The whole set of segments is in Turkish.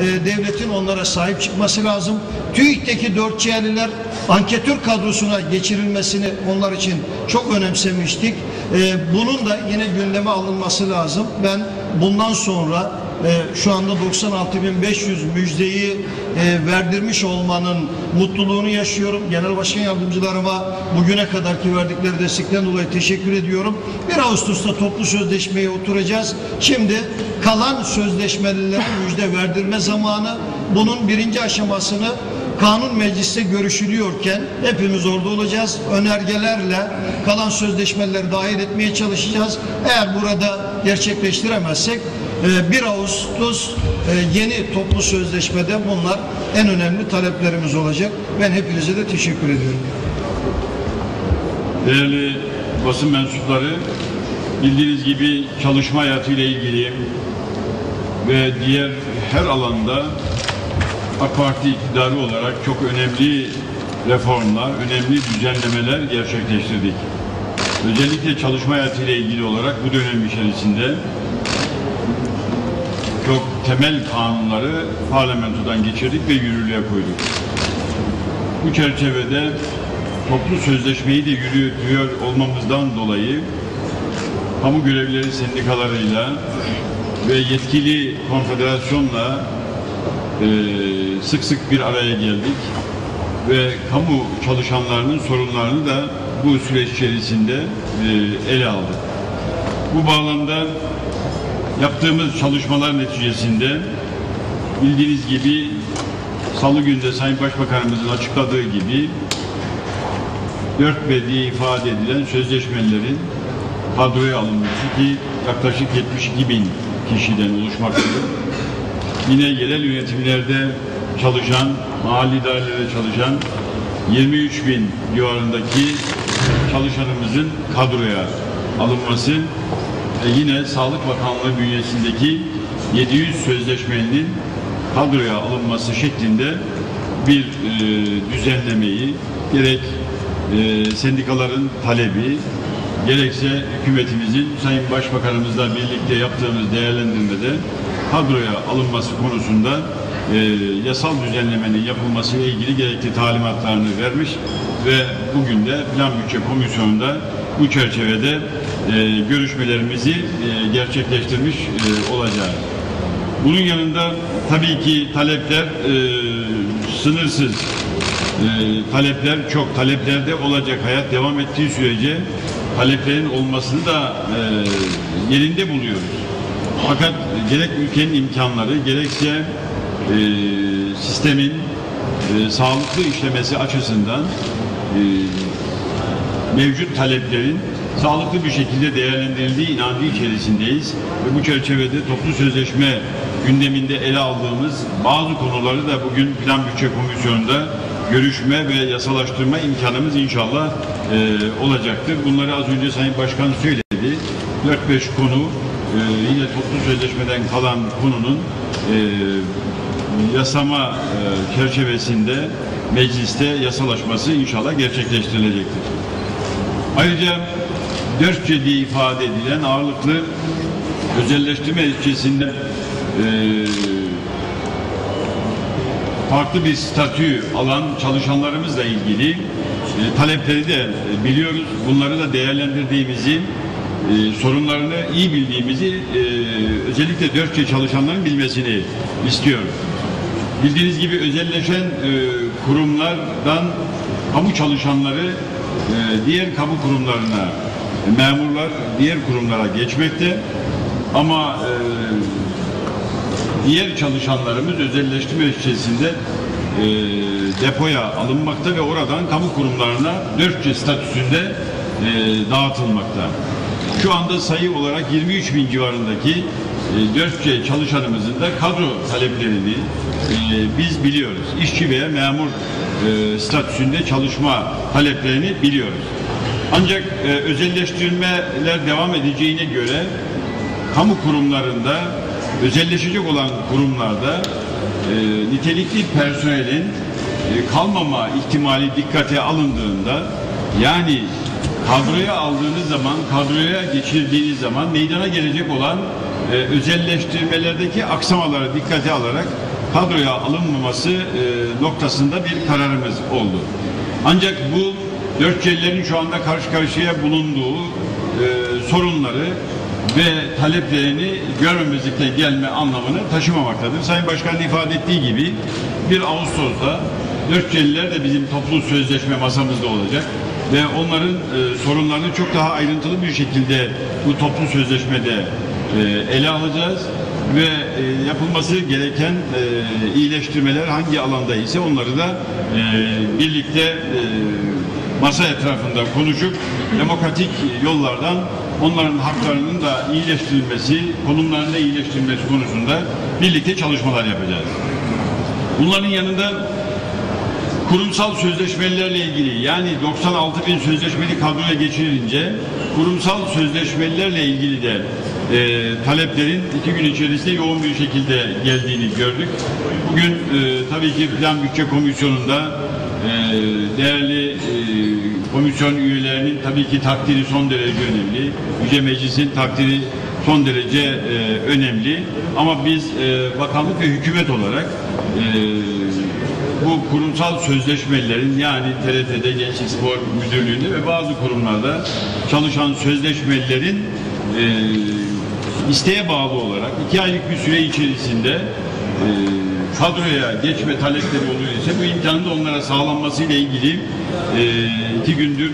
e, devletin onlara sahip çıkması lazım. TÜİK'teki dörtçiyeliler anketör kadrosuna geçirilmesini onlar için çok önemsemiştik. E, bunun da yine gündeme alınması lazım. Ben bundan sonra e, şu anda 96.500 müjdeyi e, verdirmiş olmanın mutluluğunu yaşıyorum. Genel Başkan Yardımcılarıma bugüne kadarki verdikleri destekten dolayı teşekkür ediyorum. 1 Ağustos'ta toplu sözleşmeye oturacağız. Şimdi kalan sözleşmelilere müjde verdirme zamanı. Bunun birinci aşamasını kanun mecliste görüşülüyorken hepimiz orada olacağız. Önergelerle kalan sözleşmeleri dahil etmeye çalışacağız. Eğer burada gerçekleştiremezsek 1 Ağustos e, yeni toplu sözleşmede bunlar en önemli taleplerimiz olacak. Ben hepinize de teşekkür ediyorum. Değerli basın mensupları, bildiğiniz gibi çalışma hayatıyla ilgili ve diğer her alanda AK Parti iktidarı olarak çok önemli reformlar, önemli düzenlemeler gerçekleştirdik. Özellikle çalışma hayatıyla ilgili olarak bu dönem içerisinde temel kanunları parlamentodan geçirdik ve yürürlüğe koyduk. Bu çerçevede toplu sözleşmeyi de yürütüyor olmamızdan dolayı kamu görevlileri sendikalarıyla ve yetkili konfederasyonla e, sık sık bir araya geldik ve kamu çalışanlarının sorunlarını da bu süreç içerisinde e, ele aldık. Bu bağlamda yaptığımız çalışmalar neticesinde bildiğiniz gibi Salı günde Sayın Başbakanımızın açıkladığı gibi 4 B diye ifade edilen sözleşmelerin kadroya alınması ki yaklaşık 72 bin kişiden oluşmaktadır. Yine yerel yönetimlerde çalışan, mahalli idarelerde çalışan 23 bin civarındaki çalışanımızın kadroya alınması yine Sağlık Bakanlığı bünyesindeki 700 sözleşmenin kadroya alınması şeklinde bir e, düzenlemeyi gerek e, sendikaların talebi gerekse hükümetimizin Sayın Başbakanımızla birlikte yaptığımız değerlendirmede kadroya alınması konusunda e, yasal düzenlemenin yapılması ile ilgili gerekli talimatlarını vermiş ve bugün de Plan Bütçe Komisyonu'nda bu çerçevede e, görüşmelerimizi e, gerçekleştirmiş e, olacağız. Bunun yanında tabii ki talepler e, sınırsız. E, talepler çok. Taleplerde olacak. Hayat devam ettiği sürece taleplerin olmasını da e, yerinde buluyoruz. Fakat gerek ülkenin imkanları gerekse e, sistemin e, sağlıklı işlemesi açısından e, mevcut taleplerin sağlıklı bir şekilde değerlendirildiği inancı içerisindeyiz. Ve bu çerçevede toplu sözleşme gündeminde ele aldığımız bazı konuları da bugün Plan Bütçe Komisyonu'nda görüşme ve yasalaştırma imkanımız inşallah e, olacaktır. Bunları az önce Sayın Başkan söyledi. 4-5 konu e, yine toplu sözleşmeden kalan konunun e, yasama e, çerçevesinde mecliste yasalaşması inşallah gerçekleştirilecektir. Ayrıca dörtçe diye ifade edilen ağırlıklı özelleştirme ilçesinde e, farklı bir statü alan çalışanlarımızla ilgili e, talepleri de biliyoruz. Bunları da değerlendirdiğimizi, e, sorunlarını iyi bildiğimizi e, özellikle dörtçe çalışanların bilmesini istiyorum. Bildiğiniz gibi özelleşen e, kurumlardan kamu çalışanları e, diğer kamu kurumlarına, e, memurlar diğer kurumlara geçmekte. Ama e, diğer çalışanlarımız özelleştirme içerisinde e, depoya alınmakta ve oradan kamu kurumlarına dörtçe statüsünde dağıtılmakta. Şu anda sayı olarak 23 bin civarındaki e, dörtçe çalışanımızın da kadro taleplerini biz biliyoruz. İşçi veya memur e, statüsünde çalışma taleplerini biliyoruz. Ancak e, özelleştirmeler devam edeceğine göre kamu kurumlarında özelleşecek olan kurumlarda e, nitelikli personelin e, kalmama ihtimali dikkate alındığında yani kadroya aldığınız zaman, kadroya geçirdiğiniz zaman meydana gelecek olan e, özelleştirmelerdeki aksamaları dikkate alarak kadroya alınmaması e, noktasında bir kararımız oldu. Ancak bu dört cellerin şu anda karşı karşıya bulunduğu e, sorunları ve taleplerini görmemezlikle gelme anlamını taşımamaktadır. Sayın Başkan'ın ifade ettiği gibi 1 Ağustos'ta dört celliler de bizim toplu sözleşme masamızda olacak ve onların e, sorunlarını çok daha ayrıntılı bir şekilde bu toplu sözleşmede e, ele alacağız ve e, yapılması gereken e, iyileştirmeler hangi alanda ise onları da e, birlikte masa etrafında konuşup demokratik yollardan onların haklarının da iyileştirilmesi, konumlarının da iyileştirilmesi konusunda birlikte çalışmalar yapacağız. Bunların yanında kurumsal sözleşmelerle ilgili yani 96 bin sözleşmeli kadroya geçirilince kurumsal sözleşmelerle ilgili de e, taleplerin iki gün içerisinde yoğun bir şekilde geldiğini gördük. Bugün e, tabii ki Plan Bütçe Komisyonu'nda e, değerli e, komisyon üyelerinin tabii ki takdiri son derece önemli. Yüce Meclis'in takdiri son derece e, önemli. Ama biz e, bakanlık ve hükümet olarak e, bu kurumsal sözleşmelerin yani TRT'de Gençlik Spor Müdürlüğü'nde ve bazı kurumlarda çalışan sözleşmelerin e, isteğe bağlı olarak iki aylık bir süre içerisinde e, kadroya geçme talepleri oluyor ise bu imkanın da onlara sağlanması ile ilgili e, iki gündür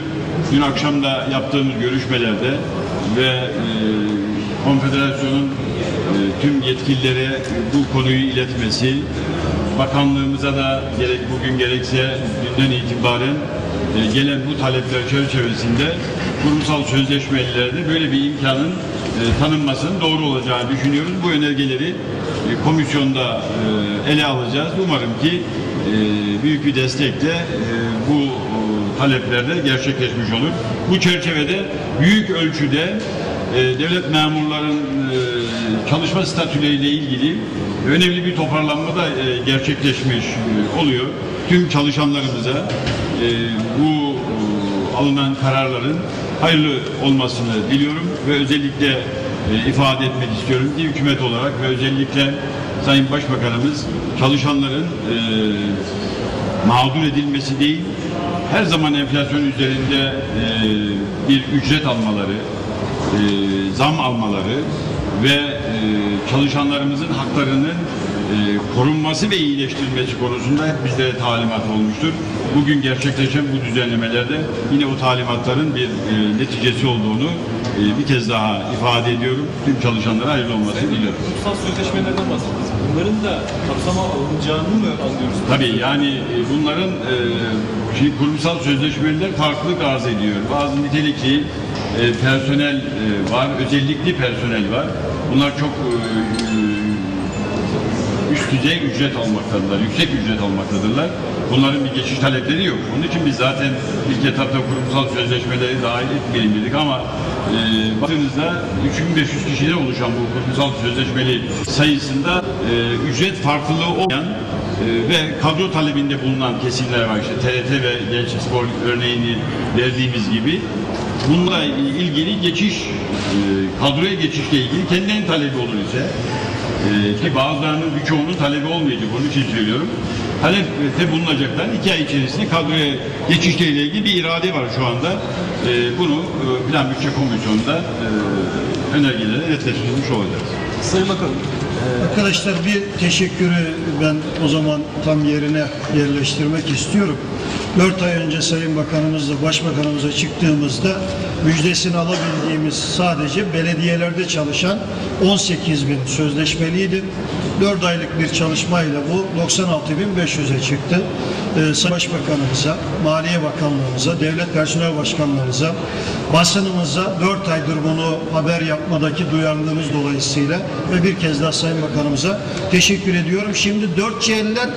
dün akşam da yaptığımız görüşmelerde ve e, konfederasyonun e, tüm yetkililere bu konuyu iletmesi bakanlığımıza da gerek bugün gerekse dünden itibaren e, gelen bu talepler çerçevesinde kurumsal sözleşmelerde böyle bir imkanın e, tanınmasının doğru olacağını düşünüyoruz. Bu önergeleri e, komisyonda e, ele alacağız. Umarım ki büyük bir destekle bu e, taleplerde gerçekleşmiş olur. Bu çerçevede büyük ölçüde devlet memurların e, çalışma statüleriyle ilgili önemli bir toparlanma da gerçekleşmiş oluyor. Tüm çalışanlarımıza bu alınan kararların hayırlı olmasını diliyorum ve özellikle e, ifade etmek istiyorum ki hükümet olarak ve özellikle Sayın Başbakanımız çalışanların e, mağdur edilmesi değil, her zaman enflasyon üzerinde e, bir ücret almaları, e, zam almaları ve e, çalışanlarımızın haklarının e, korunması ve iyileştirilmesi konusunda hep bizlere talimat olmuştur. Bugün gerçekleşen bu düzenlemelerde yine o talimatların bir e, neticesi olduğunu e, bir kez daha ifade ediyorum. Tüm çalışanlara hayırlı olmasını diliyorum. Kutsal sözleşmelerden bahsettiniz. Bunların da kapsama alınacağını mı anlıyoruz? Tabii yani e, bunların e, şimdi kurumsal sözleşmeler farklılık arz ediyor. Bazı nitelikli e, personel e, var, özellikli personel var. Bunlar çok e, üst düzey ücret almaktadırlar, yüksek ücret almaktadırlar. Bunların bir geçiş talepleri yok. Onun için biz zaten ilk etapta kurumsal sözleşmeleri dahil etmeyelim dedik ama e, baktığınızda 3500 kişiden oluşan bu kurumsal sözleşmeli sayısında e, ücret farklılığı olmayan e, ve kadro talebinde bulunan kesimler var işte TRT ve Gençlik Spor örneğini verdiğimiz gibi bununla ilgili geçiş e, kadroya geçişle ilgili kendilerinin talebi olur ise ee, ki bazılarının birçoğunun talebi olmayacak onun için söylüyorum. Talepte bulunacaklar. iki ay içerisinde kadroya geçişle ilgili bir irade var şu anda. Ee, bunu e, Plan Bütçe Komisyonu'nda e, önergeleri netleştirilmiş olacağız. Sayın Bakanım, Arkadaşlar bir teşekkürü ben o zaman tam yerine yerleştirmek istiyorum. 4 ay önce Sayın Bakanımızla Başbakanımıza çıktığımızda müjdesini alabildiğimiz sadece belediyelerde çalışan 18 bin sözleşmeliydi. 4 aylık bir çalışmayla bu 96.500'e çıktı. Ee, Sayın Başbakanımıza, Maliye Bakanlığımıza, Devlet Personel Başkanlarımıza, basınımıza 4 aydır bunu haber yapmadaki duyarlılığımız dolayısıyla ve bir kez daha Sayın Bakanımıza teşekkür ediyorum. Şimdi 4C'liler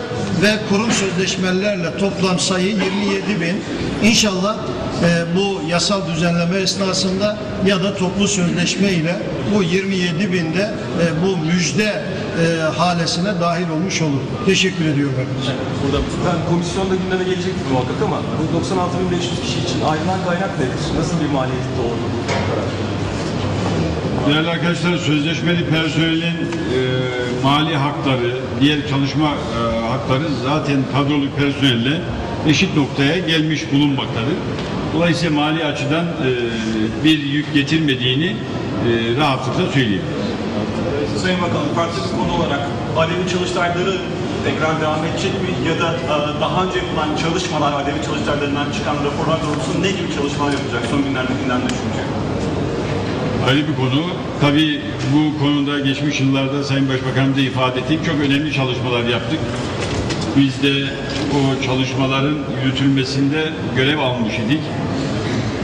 ve kurum sözleşmelerle toplam sayı 27 bin. İnşallah e, bu yasal düzenleme esnasında ya da toplu sözleşme ile bu 27 binde e, bu müjde e, halesine dahil olmuş olur. Teşekkür ediyorum arkadaşlar. burada ben komisyonda gündeme gelecektir muhakkak ama bu 96.500 kişi için ayrılan kaynak nedir? Nasıl bir maliyeti doğurdu bu karar? Değerli arkadaşlar sözleşmeli personelin e, mali hakları, diğer çalışma e, hakları zaten kadrolu personelle eşit noktaya gelmiş bulunmaktadır. Dolayısıyla mali açıdan e, bir yük getirmediğini e, rahatlıkla söyleyebiliriz. Sayın Bakanım, farklı bir konu olarak Alevi çalıştayları tekrar devam edecek mi? Ya da e, daha önce yapılan çalışmalar, Alevi çalıştaylarından çıkan raporlar doğrultusunda ne gibi çalışmalar yapacak son günlerde gündemde çünkü? Ayrı bir konu. Tabii bu konuda geçmiş yıllarda Sayın Başbakanım da ifade ettik. Çok önemli çalışmalar yaptık. Biz de o çalışmaların yürütülmesinde görev almış idik.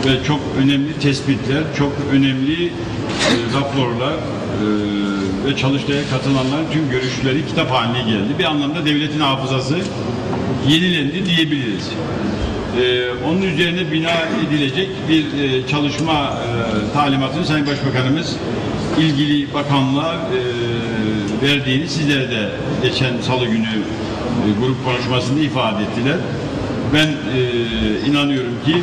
Ve çok önemli tespitler, çok önemli e, raporlar e, ve çalıştaya katılanların tüm görüşleri kitap haline geldi. Bir anlamda devletin hafızası yenilendi diyebiliriz. Ee, onun üzerine bina edilecek bir e, çalışma e, talimatını Sayın Başbakanımız ilgili bakanlığa e, verdiğini sizlere de geçen salı günü e, grup konuşmasında ifade ettiler. Ben e, inanıyorum ki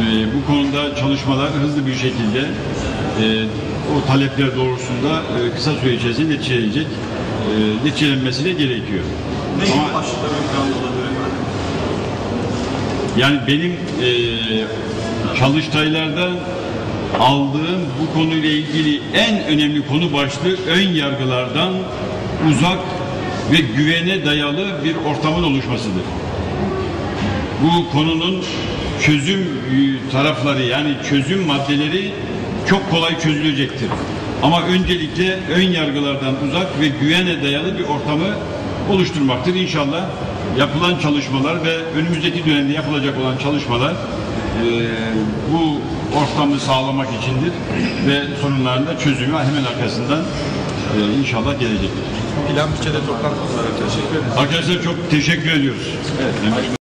e, bu konuda çalışmalar hızlı bir şekilde e, o talepler doğrultusunda e, kısa süre içerisinde neticelenecek, e, neticelenmesi de gerekiyor. Ne Ama- başlıklar ön planda olabilir efendim? Yani benim eee çalıştaylardan aldığım bu konuyla ilgili en önemli konu başlığı ön yargılardan uzak ve güvene dayalı bir ortamın oluşmasıdır. Bu konunun çözüm e, tarafları yani çözüm maddeleri çok kolay çözülecektir. Ama öncelikle ön yargılardan uzak ve güvene dayalı bir ortamı oluşturmaktır. İnşallah yapılan çalışmalar ve önümüzdeki dönemde yapılacak olan çalışmalar e, bu ortamı sağlamak içindir ve sorunların da çözümü hemen arkasından e, inşallah gelecektir. Plan bütçede toplantı var. Teşekkür ederim. Arkadaşlar çok teşekkür ediyoruz. Evet.